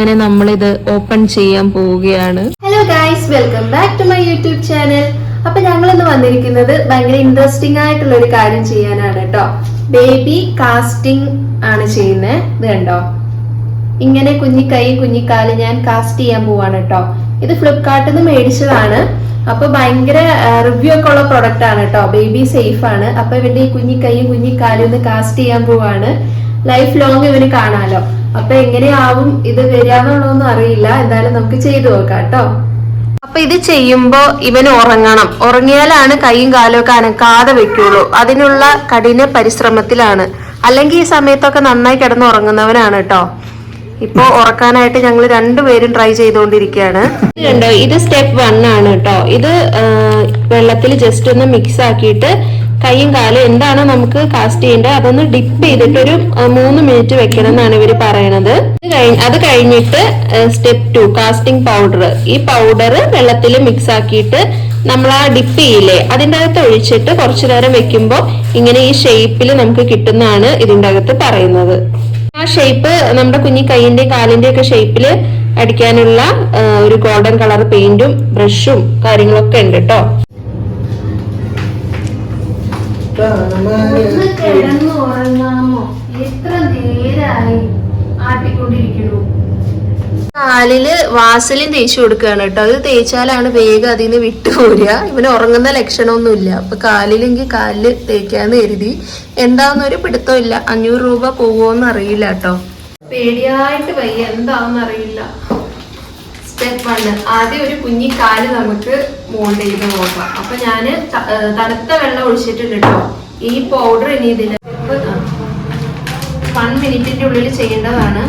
അങ്ങനെ നമ്മളിത് ഓപ്പൺ ചെയ്യാൻ പോവുകയാണ്. Hello guys welcome back to my YouTube channel അപ്പൊ ഞങ്ങൾ ഇന്ന് വന്നിരിക്കുന്നത് ഭയങ്കര ഇൻട്രസ്റ്റിംഗ് ആയിട്ടുള്ള ഒരു കാര്യം ചെയ്യാനാണ് കേട്ടോ ബേബി കാസ്റ്റിംഗ് ആണ് ചെയ്യുന്നത് ഇത് കണ്ടോ? ഇങ്ങനെ കുഞ്ഞിക്കൈ കുഞ്ഞിക്കാൽ ഞാൻ കാസ്റ്റ് ചെയ്യാൻ പോവാണ് കേട്ടോ ഇത് ഫ്ലിപ്കാർട്ടിൽ നിന്ന് മേടിച്ചതാണ്. അപ്പൊ ഭയങ്കര റിവ്യൂ ഒക്കെ ഉള്ള പ്രൊഡക്റ്റ് ആണ് കേട്ടോ ബേബി സേഫ് ആണ്. അപ്പൊ ഇവന്റെ ഈ കുഞ്ഞിക്കൈയും കുഞ്ഞിക്കാലും ഒന്ന് കാസ്റ്റ് ചെയ്യാൻ പോവാണ്. ലൈഫ് ലോങ് ഇവന് കാണാലോ. അപ്പൊ എങ്ങനെയാവും ഇത് വരികയെന്നുള്ളതൊന്നും അറിയില്ല. എന്തായാലും നമുക്ക് ചെയ്തു നോക്കാം കേട്ടോ. അപ്പൊ ഇത് ചെയ്യുമ്പോ ഇവൻ ഉറങ്ങണം. ഉറങ്ങിയാലാണ് കൈയും കാലും ഒക്കെ അനക്കാതെ വെക്കുള്ളൂ. അതിനുള്ള കഠിന പരിശ്രമത്തിലാണ്. അല്ലെങ്കിൽ ഈ സമയത്തൊക്കെ നന്നായി കിടന്ന് ഉറങ്ങുന്നവനാണ് കേട്ടോ. ഇപ്പൊ ഉറക്കാനായിട്ട് ഞങ്ങൾ രണ്ടുപേരും ട്രൈ ചെയ്തുകൊണ്ടിരിക്കുകയാണ്. ഇത് കണ്ടോ? ഇത് സ്റ്റെപ്പ് വൺ ആണ് കേട്ടോ. ഇത് വെള്ളത്തിൽ ജസ്റ്റ് ഒന്ന് മിക്സ് ആക്കിയിട്ട് കൈയും കാലും എന്താണോ നമുക്ക് കാസ്റ്റ് ചെയ്യേണ്ടത് അതൊന്ന് ഡിപ്പ് ചെയ്തിട്ട് ഒരു മൂന്ന് മിനിറ്റ് വെക്കണം എന്നാണ് ഇവർ പറയണത്. അത് കഴിഞ്ഞിട്ട് സ്റ്റെപ്പ് ടു കാസ്റ്റിംഗ് പൗഡർ ഈ പൗഡർ വെള്ളത്തിൽ മിക്സ് ആക്കിയിട്ട് നമ്മൾ ആ ഡിപ്പ് ചെയ്യില്ലേ അതിന്റെ അകത്ത് ഒഴിച്ചിട്ട് കുറച്ചു നേരം വെക്കുമ്പോൾ ഇങ്ങനെ ഈ ഷേപ്പിൽ നമുക്ക് കിട്ടുന്നതാണ് ഇതിന്റെ അകത്ത് പറയുന്നത്. ആ ഷേപ്പ് നമ്മുടെ കുഞ്ഞി കൈയിന്റെ കാലിന്റെ ഒക്കെ ഷേപ്പിൽ അടിക്കാനുള്ള ഒരു ഗോൾഡൻ കളർ പെയിന്റും ബ്രഷും കാര്യങ്ങളൊക്കെ ഉണ്ട് കേട്ടോ കിടന്നു ഉറങ്ങാമോ? എത്ര നേരായി ആട്ടിക്കൊണ്ടിരിക്കണു കാലിൽ വാസലിൻ തേച്ചു കൊടുക്കുകയാണ് കേട്ടോ. അത് തേച്ചാലാണ് വേഗം അതിൽ നിന്ന് വിട്ടുപോരുക. ഇവന് ഉറങ്ങുന്ന ലക്ഷണമൊന്നുമില്ല. അപ്പൊ കാലിലെങ്കിൽ കാലിൽ തേക്കാന്ന് കരുതി. എന്താന്ന് ഒരു പിടുത്തമില്ല അഞ്ഞൂറ് രൂപ പോവുമോന്ന് അറിയില്ല കേട്ടോ. പേടിയായിട്ട് വയ്യ. എന്താന്ന് അറിയില്ല. സ്റ്റെപ്പ് വണ് ആദ്യം ഒരു കുഞ്ഞി കാൽ നമുക്ക് മോൾഡ് ചെയ്ത് നോക്കാം. അപ്പൊ ഞാൻ തണുത്ത വെള്ളം ഒഴിച്ചിട്ടുണ്ട് കേട്ടോ. ഈ പൗഡർ ഇനി ഇതിന് വൺ മിനിറ്റിന്റെ ഉള്ളിൽ ചെയ്യേണ്ടതാണ്.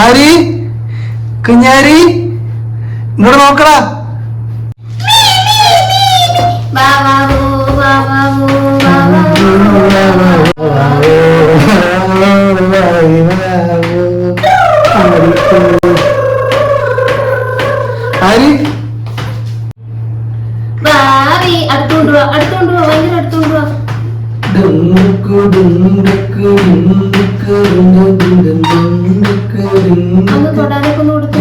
ആരി? കുഞ്ഞാരി? ഇങ്ങോട്ട് നോക്കടാ. അടുത്തോണ്ട് വാ അടുത്തോണ്ട് വാ ഭയങ്കര അടുത്തോണ്ട് വാ അങ്ങ് തൊടാനൊക്കെ ഒന്ന് കൊടുത്തു.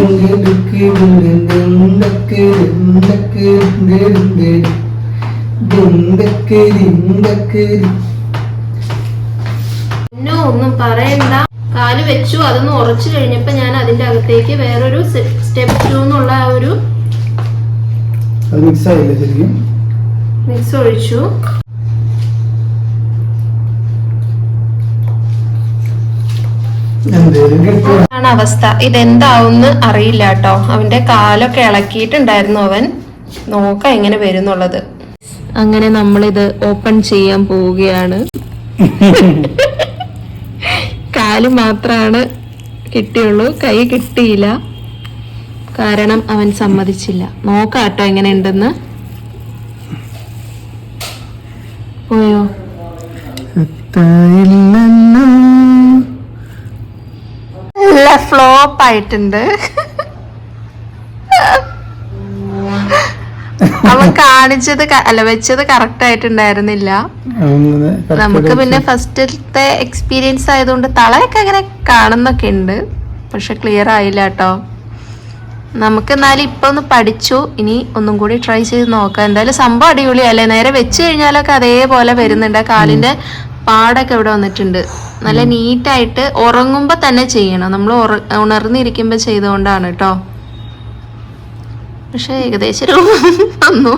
പിന്നെ ഒന്നും പറയണ്ട. കാൽ വെച്ചു അതൊന്ന് ഉറച്ചു കഴിഞ്ഞപ്പോ ഞാൻ അതിന്റെ അകത്തേക്ക് വേറൊരു സ്റ്റെപ്പ് ടു എന്നുള്ള ആ ഒരു അത് മിക്സ് ആയില്ലേ ശരിക്കും? മിക്സ് ഒഴിച്ചു ആണ് അവസ്ഥ? ഇതെന്താവുന്ന് അറിയില്ല കേട്ടോ അവന്റെ കാലൊക്കെ ഇളക്കിയിട്ടുണ്ടായിരുന്നു അവൻ. നോക്ക എങ്ങനെ വരുന്നുള്ളത്. അങ്ങനെ നമ്മളിത് ഓപ്പൺ ചെയ്യാൻ പോവുകയാണ്. കാൽ മാത്രമാണ് കിട്ടിയുള്ളൂ. കൈ കിട്ടിയില്ല. കാരണം അവൻ സമ്മതിച്ചില്ല. നോക്കാട്ടോ കേട്ടോ എങ്ങനെ ഉണ്ടെന്ന്. നല്ല ഫ്ലോപ്പ് ആയിട്ടുണ്ട്. അവൻ കാണിച്ചത് അല്ല വെച്ചത് കറക്റ്റ് ആയിട്ടുണ്ടായിരുന്നില്ല. നമുക്ക് പിന്നെ ഫസ്റ്റത്തെ എക്സ്പീരിയൻസ് ആയതുകൊണ്ട് തളയൊക്കെ അങ്ങനെ കാണുന്നൊക്കെ ഉണ്ട്. പക്ഷെ ക്ലിയർ ആയില്ല കേട്ടോ. നമുക്ക് എന്നാലും ഇപ്പൊ ഒന്ന് പഠിച്ചു. ഇനി ഒന്നും കൂടി ട്രൈ ചെയ്ത് നോക്കാം. എന്തായാലും സംഭവം അടിപൊളിയല്ലേ? നേരെ വെച്ച് കഴിഞ്ഞാലൊക്കെ അതേപോലെ വരുന്നുണ്ട്. കാലിന്റെ പാടൊക്കെ ഇവിടെ വന്നിട്ടുണ്ട്. നല്ല നീറ്റായിട്ട് ഉറങ്ങുമ്പോ തന്നെ ചെയ്യണം. നമ്മൾ ഉണർന്നിരിക്കുമ്പോ ചെയ്തുകൊണ്ടാണ് കേട്ടോ പക്ഷെ ഏകദേശം വന്നു.